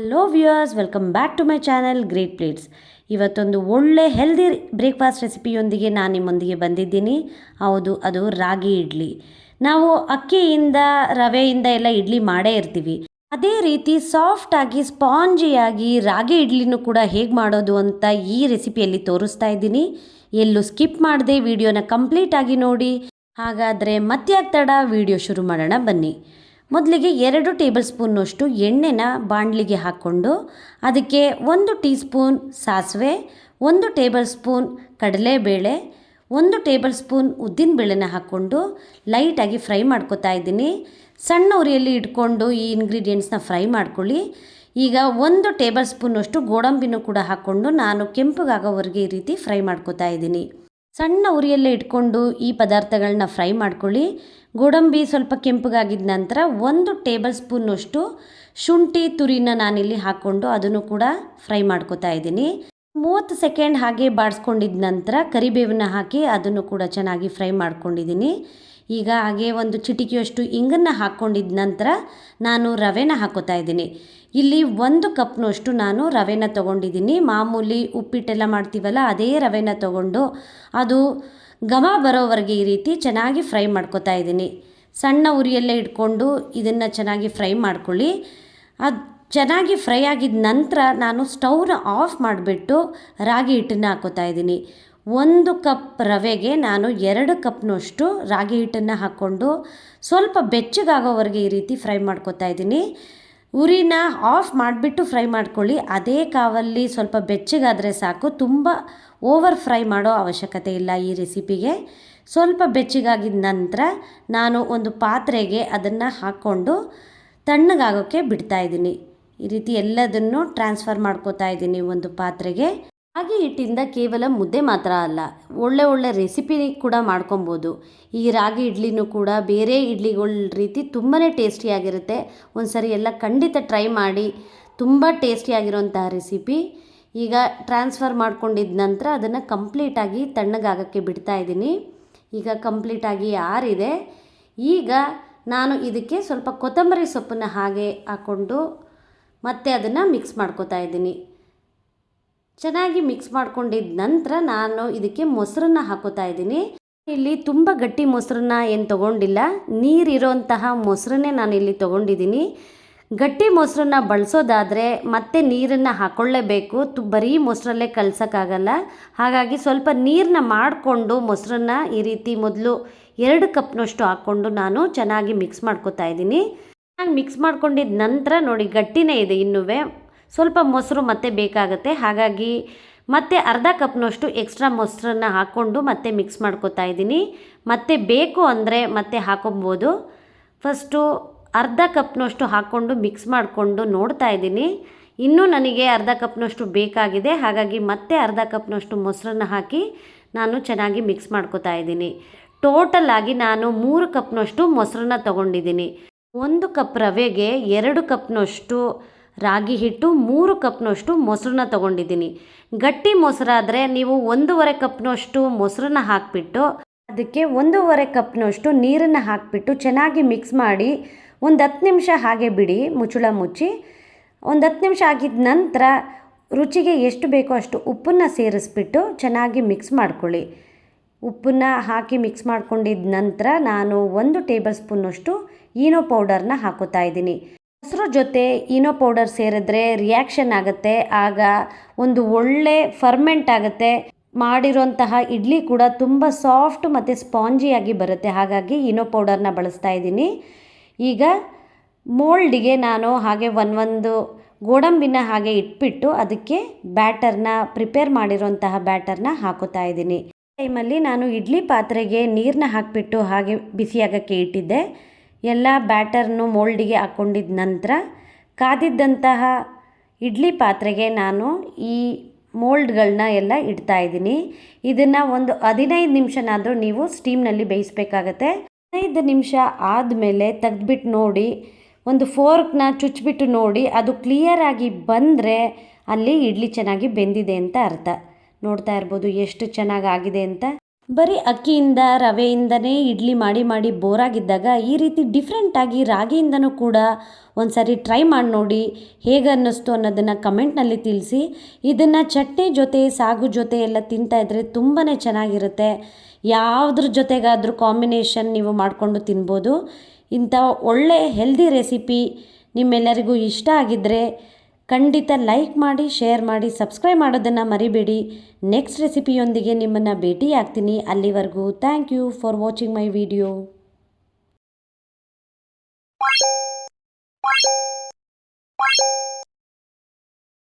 Hello viewers welcome back to my channel great plates ಇವತ್ತೊಂದು ಒಳ್ಳೆ healthy breakfast ರೆಸಿಪಿಯೊಂದಿಗೆ ನಾನು ನಿಮ್ಮೊಂದಿಗೆ ಬಂದಿದ್ದೀನಿ. ಹೌದು, ಅದು ರಾಗಿ ಇಡ್ಲಿ. ನಾವು ಅಕ್ಕಿಯಿಂದ, ರವೆಯಿಂದ ಎಲ್ಲ ಇಡ್ಲಿ ಮಾಡೇ ಇರ್ತೀವಿ. ಅದೇ ರೀತಿ ಸಾಫ್ಟಾಗಿ ಸ್ಪಾಂಜಿಯಾಗಿ ರಾಗಿ ಇಡ್ಲಿನೂ ಕೂಡ ಹೇಗೆ ಮಾಡೋದು ಅಂತ ಈ ರೆಸಿಪಿಯಲ್ಲಿ ತೋರಿಸ್ತಾ ಇದ್ದೀನಿ. ಎಲ್ಲೂ ಸ್ಕಿಪ್ ಮಾಡದೆ ವಿಡಿಯೋನ ಕಂಪ್ಲೀಟಾಗಿ ನೋಡಿ. ಹಾಗಾದರೆ ಮತ್ತೆ ತಡ ವಿಡಿಯೋ ಶುರು ಮಾಡೋಣ ಬನ್ನಿ. ಮೊದಲಿಗೆ ಎರಡು ಟೇಬಲ್ ಸ್ಪೂನ್ನಷ್ಟು ಎಣ್ಣೆನ ಬಾಣಲಿಗೆ ಹಾಕ್ಕೊಂಡು ಅದಕ್ಕೆ ಒಂದು ಟೀ ಸ್ಪೂನ್ ಸಾಸಿವೆ, ಒಂದು ಟೇಬಲ್ ಸ್ಪೂನ್ ಕಡಲೆಬೇಳೆ, ಒಂದು ಟೇಬಲ್ ಸ್ಪೂನ್ ಉದ್ದಿನಬೇಳೆನ ಹಾಕ್ಕೊಂಡು ಲೈಟಾಗಿ ಫ್ರೈ ಮಾಡ್ಕೋತಾ ಇದ್ದೀನಿ. ಸಣ್ಣ ಉರಿಯಲ್ಲಿ ಇಟ್ಕೊಂಡು ಈ ಇಂಗ್ರೀಡಿಯೆಂಟ್ಸ್ನ ಫ್ರೈ ಮಾಡ್ಕೊಳ್ಳಿ. ಈಗ ಒಂದು ಟೇಬಲ್ ಸ್ಪೂನಷ್ಟು ಗೋಡಂಬಿನೂ ಕೂಡ ಹಾಕ್ಕೊಂಡು ನಾನು ಕೆಂಪಗಾಗೋವರೆಗೆ ಈ ರೀತಿ ಫ್ರೈ ಮಾಡ್ಕೊತಾ ಇದ್ದೀನಿ. ಸಣ್ಣ ಉರಿಯಲ್ಲೇ ಇಟ್ಕೊಂಡು ಈ ಪದಾರ್ಥಗಳನ್ನ ಫ್ರೈ ಮಾಡ್ಕೊಳ್ಳಿ. ಗೋಡಂಬಿ ಸ್ವಲ್ಪ ಕೆಂಪಗಾಗಿದ ನಂತರ ಒಂದು ಟೇಬಲ್ ಸ್ಪೂನ್ನಷ್ಟು ಶುಂಠಿ ತುರಿನ ನಾನಿಲ್ಲಿ ಹಾಕ್ಕೊಂಡು ಅದನ್ನು ಕೂಡ ಫ್ರೈ ಮಾಡ್ಕೊತಾ ಇದ್ದೀನಿ. ಮೂವತ್ತು ಸೆಕೆಂಡ್ ಹಾಗೆ ಬಾಡಿಸ್ಕೊಂಡಿದ್ದ ನಂತರ ಕರಿಬೇವನ್ನ ಹಾಕಿ ಅದನ್ನು ಕೂಡ ಚೆನ್ನಾಗಿ ಫ್ರೈ ಮಾಡ್ಕೊಂಡಿದ್ದೀನಿ. ಈಗ ಹಾಗೆ ಒಂದು ಚಿಟಿಕೆಯಷ್ಟು ಇಂಗನ್ನು ಹಾಕ್ಕೊಂಡಿದ್ದ ನಂತರ ನಾನು ರವೆನ ಹಾಕೋತಾ ಇದ್ದೀನಿ. ಇಲ್ಲಿ ಒಂದು ಕಪ್ನಷ್ಟು ನಾನು ರವೆನ ತೊಗೊಂಡಿದ್ದೀನಿ. ಮಾಮೂಲಿ ಉಪ್ಪಿಟ್ಟೆಲ್ಲ ಮಾಡ್ತೀವಲ್ಲ, ಅದೇ ರವೆನ ತೊಗೊಂಡು ಅದು ಘಮ ಬರೋವರೆಗೆ ಈ ರೀತಿ ಚೆನ್ನಾಗಿ ಫ್ರೈ ಮಾಡ್ಕೊತಾ ಇದ್ದೀನಿ. ಸಣ್ಣ ಉರಿಯಲ್ಲೇ ಇಟ್ಕೊಂಡು ಇದನ್ನು ಚೆನ್ನಾಗಿ ಫ್ರೈ ಮಾಡ್ಕೊಳ್ಳಿ. ಅದು ಚೆನ್ನಾಗಿ ಫ್ರೈ ಆಗಿದ ನಂತರ ನಾನು ಸ್ಟವ್ನ ಆಫ್ ಮಾಡಿಬಿಟ್ಟು ರಾಗಿ ಹಿಟ್ಟನ್ನು ಹಾಕೋತಾ ಇದ್ದೀನಿ. ಒಂದು ಕಪ್ ರವೆಗೆ ನಾನು ಎರಡು ಕಪ್ನಷ್ಟು ರಾಗಿ ಹಿಟ್ಟನ್ನು ಹಾಕ್ಕೊಂಡು ಸ್ವಲ್ಪ ಬೆಚ್ಚಗಾಗೋವರೆಗೆ ಈ ರೀತಿ ಫ್ರೈ ಮಾಡ್ಕೊತಾ ಇದ್ದೀನಿ. ಉರಿನ ಆಫ್ ಮಾಡಿಬಿಟ್ಟು ಫ್ರೈ ಮಾಡ್ಕೊಳ್ಳಿ. ಅದೇ ಕಾವಲ್ಲಿ ಸ್ವಲ್ಪ ಬೆಚ್ಚಗಾದರೆ ಸಾಕು. ತುಂಬ ಓವರ್ ಫ್ರೈ ಮಾಡೋ ಅವಶ್ಯಕತೆ ಇಲ್ಲ ಈ ರೆಸಿಪಿಗೆ. ಸ್ವಲ್ಪ ಬೆಚ್ಚಗಾಗಿದ ನಂತರ ನಾನು ಒಂದು ಪಾತ್ರೆಗೆ ಅದನ್ನು ಹಾಕ್ಕೊಂಡು ತಣ್ಣಗಾಗೋಕ್ಕೆ ಬಿಡ್ತಾ ಇದ್ದೀನಿ. ಈ ರೀತಿ ಎಲ್ಲದನ್ನು ಟ್ರಾನ್ಸ್ಫರ್ ಮಾಡ್ಕೋತಾ ಇದ್ದೀನಿ ಒಂದು ಪಾತ್ರೆಗೆ. ರಾಗಿ ಹಿಟ್ಟಿಂದ ಕೇವಲ ಮುದ್ದೆ ಮಾತ್ರ ಅಲ್ಲ, ಒಳ್ಳೆ ಒಳ್ಳೆ ರೆಸಿಪಿ ಕೂಡ ಮಾಡ್ಕೊಬೋದು. ಈ ರಾಗಿ ಇಡ್ಲಿನೂ ಕೂಡ ಬೇರೆ ಇಡ್ಲಿಗಳ ರೀತಿ ತುಂಬಾ ಟೇಸ್ಟಿಯಾಗಿರುತ್ತೆ ಒಂದು ಸರಿ ಎಲ್ಲ ಖಂಡಿತ ಟ್ರೈ ಮಾಡಿ, ತುಂಬ ಟೇಸ್ಟಿಯಾಗಿರುವಂತಹ ರೆಸಿಪಿ ಈಗ ಟ್ರಾನ್ಸ್ಫರ್ ಮಾಡ್ಕೊಂಡಿದ್ದ ನಂತರ ಅದನ್ನು ಕಂಪ್ಲೀಟಾಗಿ ತಣ್ಣಗಾಗೋಕ್ಕೆ ಬಿಡ್ತಾ ಇದ್ದೀನಿ. ಈಗ ಕಂಪ್ಲೀಟಾಗಿ ಆರಿದೆ. ಈಗ ನಾನು ಇದಕ್ಕೆ ಸ್ವಲ್ಪ ಕೊತ್ತಂಬರಿ ಸೊಪ್ಪನ್ನು ಹಾಗೆ ಹಾಕ್ಕೊಂಡು ಮತ್ತೆ ಅದನ್ನು ಮಿಕ್ಸ್ ಮಾಡ್ಕೋತಾ ಇದ್ದೀನಿ. ಚೆನ್ನಾಗಿ ಮಿಕ್ಸ್ ಮಾಡ್ಕೊಂಡಿದ್ದ ನಂತರ ನಾನು ಇದಕ್ಕೆ ಮೊಸರನ್ನ ಹಾಕೋತಾ ಇದ್ದೀನಿ. ಇಲ್ಲಿ ತುಂಬ ಗಟ್ಟಿ ಮೊಸರನ್ನ ಏನು ತೊಗೊಂಡಿಲ್ಲ. ನೀರಿರೋಂತಹ ಮೊಸರನ್ನೇ ನಾನು ಇಲ್ಲಿ ತೊಗೊಂಡಿದ್ದೀನಿ. ಗಟ್ಟಿ ಮೊಸರನ್ನ ಬಳಸೋದಾದರೆ ಮತ್ತೆ ನೀರನ್ನು ಹಾಕ್ಕೊಳ್ಳೇಬೇಕು ತು ಬರೀ ಮೊಸರಲ್ಲೇ ಕಲ್ಸೋಕ್ಕಾಗಲ್ಲ. ಹಾಗಾಗಿ ಸ್ವಲ್ಪ ನೀರನ್ನ ಮಾಡಿಕೊಂಡು ಮೊಸರನ್ನ ಈ ರೀತಿ ಮೊದಲು ಎರಡು ಕಪ್ನಷ್ಟು ಹಾಕ್ಕೊಂಡು ನಾನು ಚೆನ್ನಾಗಿ ಮಿಕ್ಸ್ ಮಾಡ್ಕೋತಾ ಇದ್ದೀನಿ. ಚೆನ್ನಾಗಿ ಮಿಕ್ಸ್ ಮಾಡ್ಕೊಂಡಿದ್ದ ನಂತರ ನೋಡಿ ಗಟ್ಟಿನೇ ಇದೆ ಇನ್ನೂ ಸ್ವಲ್ಪ ಮೊಸರು ಮತ್ತೆ ಬೇಕಾಗುತ್ತೆ. ಹಾಗಾಗಿ ಮತ್ತೆ ಅರ್ಧ ಕಪ್ನಷ್ಟು ಎಕ್ಸ್ಟ್ರಾ ಮೊಸರನ್ನ ಹಾಕ್ಕೊಂಡು ಮತ್ತೆ ಮಿಕ್ಸ್ ಮಾಡ್ಕೋತಾ ಇದ್ದೀನಿ. ಮತ್ತೆ ಬೇಕು ಅಂದರೆ ಮತ್ತೆ ಹಾಕೊಬೋದು. ಫಸ್ಟು ಅರ್ಧ ಕಪ್ನಷ್ಟು ಹಾಕ್ಕೊಂಡು ಮಿಕ್ಸ್ ಮಾಡಿಕೊಂಡು ನೋಡ್ತಾ ಇದ್ದೀನಿ. ಇನ್ನೂ ನನಗೆ ಅರ್ಧ ಕಪ್ನಷ್ಟು ಬೇಕಾಗಿದೆ. ಹಾಗಾಗಿ ಮತ್ತೆ ಅರ್ಧ ಕಪ್ನಷ್ಟು ಮೊಸರನ್ನ ಹಾಕಿ ನಾನು ಚೆನ್ನಾಗಿ ಮಿಕ್ಸ್ ಮಾಡ್ಕೋತಾ ಇದ್ದೀನಿ. ಟೋಟಲ್ ಆಗಿ ನಾನು ಮೂರು ಕಪ್ನಷ್ಟು ಮೊಸರನ್ನ ತೊಗೊಂಡಿದ್ದೀನಿ. ಒಂದು ಕಪ್ ರವೆಗೆ ಎರಡು ಕಪ್ನಷ್ಟು ರಾಗಿ ಹಿಟ್ಟು ಮೂರು ಕಪ್ನಷ್ಟು ಮೊಸರನ್ನ ತಗೊಂಡಿದ್ದೀನಿ. ಗಟ್ಟಿ ಮೊಸರಾದರೆ ನೀವು ಒಂದೂವರೆ ಕಪ್ನಷ್ಟು ಮೊಸರನ್ನ ಹಾಕಿಬಿಟ್ಟು, ಅದಕ್ಕೆ ಒಂದೂವರೆ ಕಪ್ನಷ್ಟು ನೀರನ್ನು ಹಾಕಿಬಿಟ್ಟು ಚೆನ್ನಾಗಿ ಮಿಕ್ಸ್ ಮಾಡಿ ಒಂದು ಹತ್ತು ನಿಮಿಷ ಹಾಗೆ ಬಿಡಿ, ಮುಚ್ಚಳ ಮುಚ್ಚಿ. ಒಂದು ಹತ್ತು ನಿಮಿಷ ಆಗಿದ ನಂತರ ರುಚಿಗೆ ಎಷ್ಟು ಬೇಕೋ ಅಷ್ಟು ಉಪ್ಪನ್ನು ಸೇರಿಸ್ಬಿಟ್ಟು ಚೆನ್ನಾಗಿ ಮಿಕ್ಸ್ ಮಾಡ್ಕೊಳ್ಳಿ. ಉಪ್ಪನ್ನು ಹಾಕಿ ಮಿಕ್ಸ್ ಮಾಡ್ಕೊಂಡಿದ್ದ ನಂತರ ನಾನು ಒಂದು ಟೇಬಲ್ ಸ್ಪೂನಷ್ಟು ಈನೋ ಪೌಡರ್ನ ಹಾಕೋತಾ ಇದ್ದೀನಿ. ಮೊಸರು ಜೊತೆ ಇನೋ ಪೌಡರ್ ಸೇರಿದ್ರೆ ರಿಯಾಕ್ಷನ್ ಆಗುತ್ತೆ. ಆಗ ಒಂದು ಒಳ್ಳೆ ಫರ್ಮೆಂಟ್ ಆಗುತ್ತೆ. ಮಾಡಿರೋಂತಹ ಇಡ್ಲಿ ಕೂಡ ತುಂಬ ಸಾಫ್ಟ್ ಮತ್ತು ಸ್ಪಾಂಜಿಯಾಗಿ ಬರುತ್ತೆ. ಹಾಗಾಗಿ ಇನೋ ಪೌಡರ್ನ ಬಳಸ್ತಾ ಇದ್ದೀನಿ. ಈಗ ಮೋಲ್ಡಿಗೆ ನಾನು ಹಾಗೆ ಒಂದೊಂದು ಗೋಡಂಬಿನ ಹಾಗೆ ಇಟ್ಬಿಟ್ಟು ಅದಕ್ಕೆ ಬ್ಯಾಟರ್ನ ಪ್ರಿಪೇರ್ ಮಾಡಿರೋಂತಹ ಬ್ಯಾಟರ್ನ ಹಾಕೋತಾ ಇದ್ದೀನಿ. ಟೈಮಲ್ಲಿ ನಾನು ಇಡ್ಲಿ ಪಾತ್ರೆಗೆ ನೀರನ್ನ ಹಾಕಿಬಿಟ್ಟು ಹಾಗೆ ಬಿಸಿಯಾಗಕ್ಕೆ ಇಟ್ಟಿದ್ದೆ. ಎಲ್ಲ ಬ್ಯಾಟರ್ನು ಮೋಲ್ಡಿಗೆ ಹಾಕ್ಕೊಂಡಿದ್ದ ನಂತರ ಕಾದಿದ್ದಂತಹ ಇಡ್ಲಿ ಪಾತ್ರೆಗೆ ನಾನು ಈ ಮೋಲ್ಡ್ಗಳನ್ನ ಎಲ್ಲ ಇಡ್ತಾ ಇದ್ದೀನಿ. ಇದನ್ನು ಒಂದು ಹದಿನೈದು ನಿಮಿಷನಾದರೂ ನೀವು ಸ್ಟೀಮ್ನಲ್ಲಿ ಬೇಯಿಸ್ಬೇಕಾಗತ್ತೆ. ಹದಿನೈದು ನಿಮಿಷ ಆದಮೇಲೆ ತೆಗೆದ್ಬಿಟ್ಟು ನೋಡಿ, ಒಂದು ಫೋರ್ಕ್ನ ಚುಚ್ಚಿಬಿಟ್ಟು ನೋಡಿ, ಅದು ಕ್ಲಿಯರಾಗಿ ಬಂದರೆ ಅಲ್ಲಿ ಇಡ್ಲಿ ಚೆನ್ನಾಗಿ ಬೆಂದಿದೆ ಅಂತ ಅರ್ಥ. ನೋಡ್ತಾ ಇರ್ಬೋದು ಎಷ್ಟು ಚೆನ್ನಾಗಿ ಆಗಿದೆ ಅಂತ. ಬರೀ ಅಕ್ಕಿಯಿಂದ, ರವೆಯಿಂದನೇ ಇಡ್ಲಿ ಮಾಡಿ ಮಾಡಿ ಬೋರಾಗಿದ್ದಾಗ ಈ ರೀತಿ ಡಿಫ್ರೆಂಟಾಗಿ ರಾಗಿಯಿಂದನೂ ಕೂಡ ಒಂದು ಸಾರಿ ಟ್ರೈ ಮಾಡಿ ನೋಡಿ ಹೇಗೆ ಅನ್ನಿಸ್ತು ಅನ್ನೋದನ್ನು ಕಮೆಂಟ್ನಲ್ಲಿ ತಿಳಿಸಿ. ಇದನ್ನು ಚಟ್ನಿ ಜೊತೆ, ಸಾಗು ಜೊತೆ ಎಲ್ಲ ತಿಂತಾ ಇದ್ದರೆ ತುಂಬಾ ಚೆನ್ನಾಗಿರುತ್ತೆ. ಯಾವುದ್ರ ಜೊತೆಗಾದರೂ ಕಾಂಬಿನೇಷನ್ ನೀವು ಮಾಡಿಕೊಂಡು ತಿನ್ಬೋದು. ಇಂಥ ಒಳ್ಳೆ ಹೆಲ್ದಿ ರೆಸಿಪಿ ನಿಮ್ಮೆಲ್ಲರಿಗೂ ಇಷ್ಟ ಆಗಿದ್ದರೆ ಖಂಡಿತ ಲೈಕ್ ಮಾಡಿ, ಶೇರ್ ಮಾಡಿ, ಸಬ್ಸ್ಕ್ರೈಬ್ ಮಾಡೋದನ್ನು ಮರಿಬೇಡಿ. ನೆಕ್ಸ್ಟ್ ರೆಸಿಪಿಯೊಂದಿಗೆ ನಿಮ್ಮನ್ನು ಭೇಟಿ ಆಗ್ತೀನಿ ಅಲ್ಲಿವರೆಗೂ thank you for watching my video.